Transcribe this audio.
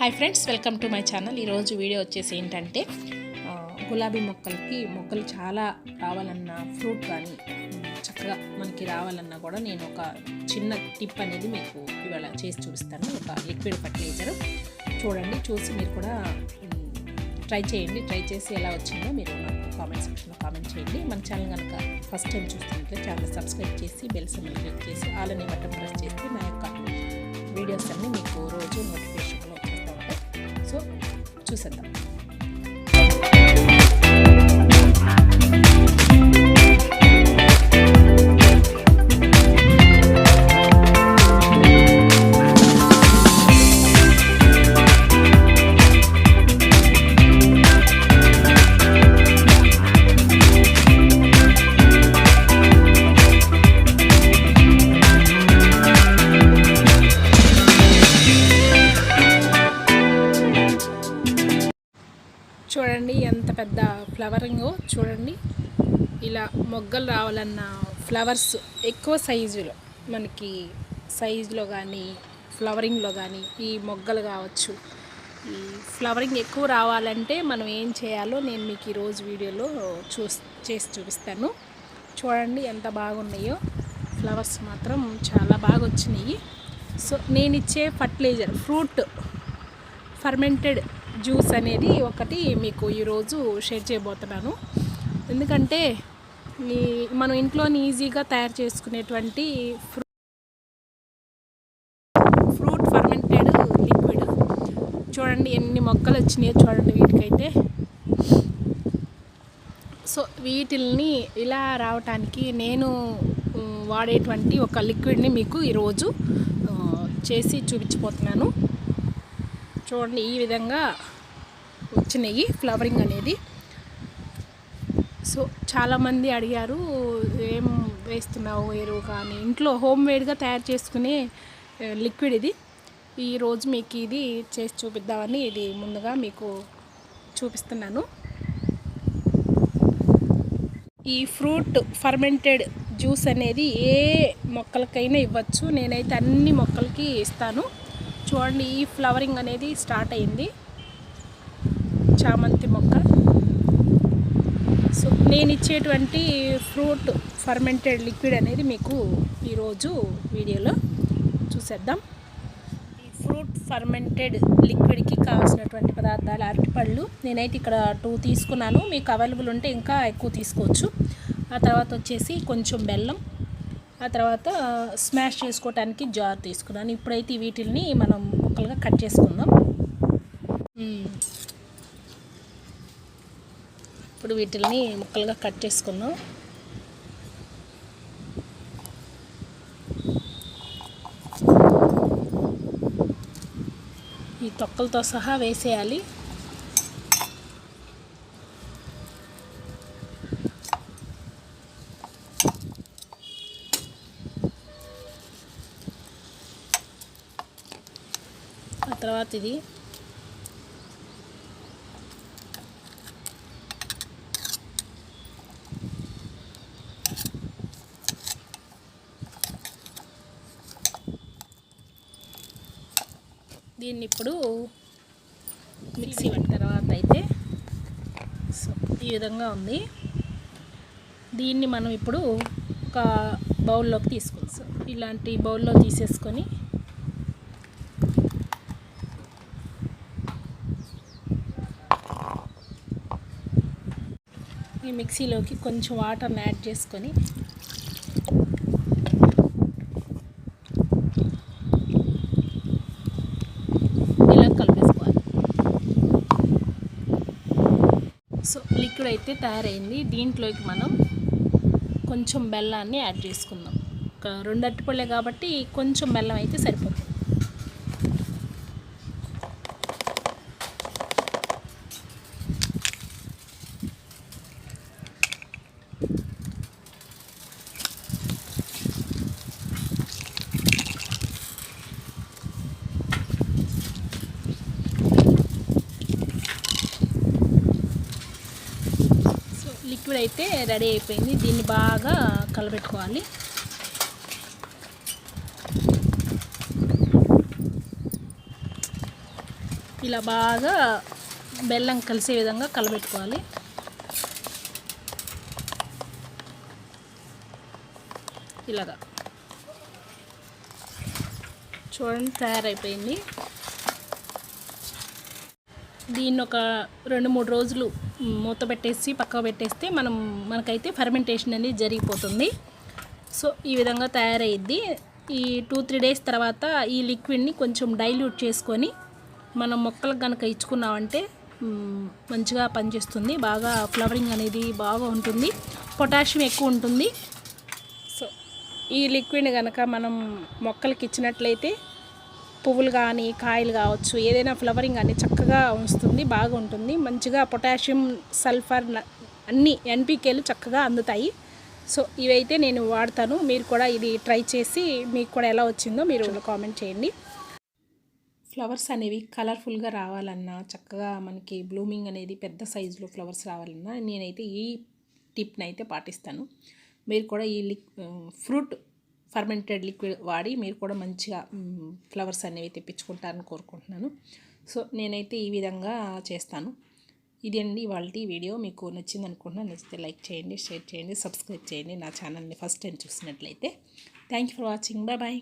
Hi friends welcome to my channel ఈరోజు video వచ్చేసి ఏంటంటే గులాబీ మొక్కలకి మొక్కలు చాలా రావాలన్నా ఫ్రూట్ కానీ చక్కగా మనకి రావాలన్నా కూడా నేను ఒక చిన్న టిప్ అనేది మీకు ఇవాళ చేసి చూపిస్తాను. ఒక లిక్విడ్ ఫర్టిలైజర్ చూడండి చూసి మీరు కూడా ట్రై చేయండి. ట్రై చేసి ఎలా వచ్చిందో మీరు నాకు కామెంట్ సెక్షన్లో కామెంట్ చేయండి. మన ఛానల్ కనుక ఫస్ట్ టైం చూస్తుంటే ఛానల్ సబ్స్క్రైబ్ చేసి బెల్ సింబల్ క్లిక్ చేసి ఆల్ అనే బటన్ ప్రెస్ చేస్తే నా యొక్క వీడియోస్ అన్నీ మీకు రోజు నోటిఫికేషన్ చూసేద్దాం. ఫ్లవరింగ్ చూడండి. ఇలా మొగ్గలు రావాలన్న ఫ్లవర్స్ ఎక్కువ సైజులో మనకి సైజులో కానీ ఫ్లవరింగ్లో కానీ ఈ మొగ్గలు కావచ్చు. ఈ ఫ్లవరింగ్ ఎక్కువ రావాలంటే మనం ఏం చేయాలో నేను మీకు ఈరోజు వీడియోలో చూ చేసి చూపిస్తాను. చూడండి ఎంత బాగున్నాయో. ఫ్లవర్స్ మాత్రం చాలా బాగా వచ్చినాయి సో నేను ఇచ్చే ఫర్టిలైజర్ ఫ్రూట్ ఫర్మెంటెడ్ జ్యూస్ అనేది ఒకటి మీకు ఈరోజు షేర్ చేయబోతున్నాను. ఎందుకంటే ఈ మనం ఇంట్లోని ఈజీగా తయారు చేసుకునేటువంటి ఫ్రూట్ ఫ్రూట్ ఫర్మెంటెడ్ లిక్విడ్. చూడండి ఎన్ని మొక్కలు వచ్చినాయో చూడండి వీటికైతే. సో వీటిల్ని ఇలా రావటానికి నేను వాడేటువంటి ఒక లిక్విడ్ని మీకు ఈరోజు చేసి చూపించిపోతున్నాను చూడండి ఈ విధంగా వచ్చినాయి ఫ్లవరింగ్ అనేది. సో చాలామంది అడిగారు ఏం వేస్తున్నావు ఎరువు కానీ? ఇంట్లో హోమ్ మేడ్గా తయారు చేసుకునే లిక్విడ్ ఇది. ఈరోజు మీకు ఇది చేసి చూపిద్దామని ఇది ముందుగా మీకు చూపిస్తున్నాను. ఈ ఫ్రూట్ ఫర్మెంటెడ్ జ్యూస్ అనేది ఏ మొక్కలకైనా ఇవ్వచ్చు. నేనైతే అన్ని మొక్కలకి ఇస్తాను. చూడండి ఈ ఫ్లవరింగ్ అనేది స్టార్ట్ అయింది. చామంతి మొక్క. సో నేను ఇచ్చేటువంటి ఫ్రూట్ ఫర్మెంటెడ్ లిక్విడ్ అనేది మీకు ఈరోజు వీడియోలో చూసేద్దాం. ఈ ఫ్రూట్ ఫర్మెంటెడ్ లిక్విడ్కి కావాల్సినటువంటి పదార్థాలు అరటిపళ్ళు. నేనైతే ఇక్కడ టూ తీసుకున్నాను. మీకు అవైలబుల్ ఉంటే ఇంకా ఎక్కువ తీసుకోవచ్చు. ఆ తర్వాత వచ్చేసి కొంచెం బెల్లం. ఆ తర్వాత స్మాష్ చేసుకోవటానికి జార్ తీసుకున్నాను. ఇప్పుడైతే వీటిల్ని మనం ముక్కలుగా కట్ చేసుకుందాం. ఇప్పుడు వీటిల్ని ముక్కలుగా కట్ చేసుకుందాం. ఈ తొక్కలతో సహా వేసేయాలి. తర్వాత ఇది. దీన్ని ఇప్పుడు మిక్సీ పట్టిన తర్వాత అయితే సో ఈ విధంగా ఉంది. దీన్ని మనం ఇప్పుడు ఒక బౌల్లోకి తీసుకుందాం. ఇలాంటి బౌల్లో తీసేసుకొని ఈ మిక్సీలోకి కొంచెం వాటర్ని యాడ్ చేసుకొని ఇలా కలిపేసుకోవాలి. సో లిక్విడ్ అయితే తయారైంది. దీంట్లోకి మనం కొంచెం బెల్లాన్ని యాడ్ చేసుకుందాం. ఒక రెండు అరటిపళ్ళే కాబట్టి కొంచెం బెల్లం అయితే సరిపోతుంది సో లిక్విడ్ అయితే రెడీ అయిపోయింది. దీన్ని బాగా కలబెట్టుకోవాలి. ఇలా బాగా బెల్లం కలిసే విధంగా కలబెట్టుకోవాలి. ఇలాగా. చూడండి తయారైపోయింది. దీన్ని ఒక రెండు మూడు రోజులు మూత పెట్టేసి పక్క పెట్టేస్తే మనం మనకైతే ఫర్మెంటేషన్ అనేది జరిగిపోతుంది. సో ఈ విధంగా తయారయ్యిద్ది ఈ టూ త్రీ డేస్ తర్వాత ఈ లిక్విడ్ని కొంచెం డైల్యూట్ చేసుకొని మనం మొక్కలకు కనుక ఇచ్చుకున్నామంటే మంచిగా పనిచేస్తుంది. బాగా ఫ్లవరింగ్ అనేది బాగా ఉంటుంది. పొటాషియం ఎక్కువ ఉంటుంది. సో ఈ లిక్విడ్ కనుక మనం మొక్కలకి ఇచ్చినట్లయితే పువ్వులు కానీ కాయలు కావచ్చు ఏదైనా ఫ్లవరింగ్ కానీ చక్కగా వస్తుంది బాగుంటుంది. మంచిగా పొటాషియం సల్ఫర్ అన్ని ఎన్పికేలు చక్కగా అందుతాయి. సో ఇవైతే నేను వాడతాను. మీరు కూడా ఇది ట్రై చేసి మీకు కూడా ఎలా వచ్చిందో మీరు కామెంట్ చేయండి. ఫ్లవర్స్ అనేవి కలర్ఫుల్గా రావాలన్నా చక్కగా మనకి బ్లూమింగ్ అనేది పెద్ద సైజులో ఫ్లవర్స్ రావాలన్నా నేనైతే ఈ టిప్ని అయితే పాటిస్తాను. మీరు కూడా ఈ లిక్ ఫ్రూట్ ఫర్మెంటెడ్ లిక్విడ్ వాడి మీరు కూడా మంచిగా ఫ్లవర్స్ అనేవి తెప్పించుకుంటారని కోరుకుంటున్నాను. సో నేనైతే ఈ విధంగా చేస్తాను. ఇది అండి వాళ్ళ వీడియో. మీకు నచ్చింది అనుకుంటున్నాను నచ్చితే లైక్ చేయండి షేర్ చేయండి సబ్స్క్రైబ్ చేయండి. నా ఛానల్ని ఫస్ట్ టైం చూసినట్లయితే. Thank you for watching. Bye bye.